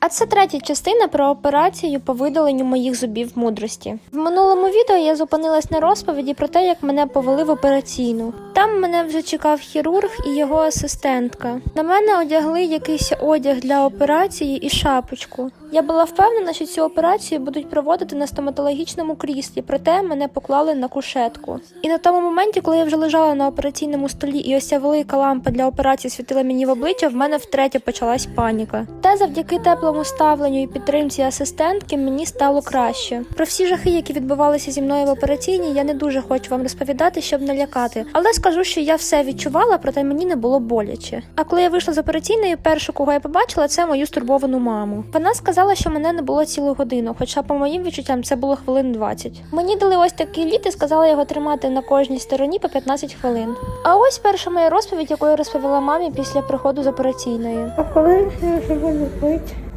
А це третя частина про операцію по видаленню моїх зубів мудрості. В минулому відео я зупинилась на розповіді про те, як мене повели в операційну. Там мене вже чекав хірург і його асистентка. На мене одягли якийсь одяг для операції і шапочку. Я була впевнена, що цю операцію будуть проводити на стоматологічному кріслі, проте мене поклали на кушетку. І на тому моменті, коли я вже лежала на операційному столі, і ось ця велика лампа для операції світила мені в обличчя, в мене втретє почалась паніка. Та завдяки теплому ставленню і підтримці асистентки мені стало краще. Про всі жахи, які відбувалися зі мною в операційній, я не дуже хочу вам розповідати, щоб не лякати. Але скажу, що я все відчувала, проте мені не було боляче. А коли я вийшла з операційної, першу, кого я побачила, це мою стурбовану маму. Вона сказала, що мене не було цілу годину, хоча, по моїм відчуттям, це було хвилин 20. Мені дали ось такий літ і сказали його тримати на кожній стороні по 15 хвилин. А ось перша моя розповідь, яку я розповіла мамі після приходу з операційної. А коли буду пити?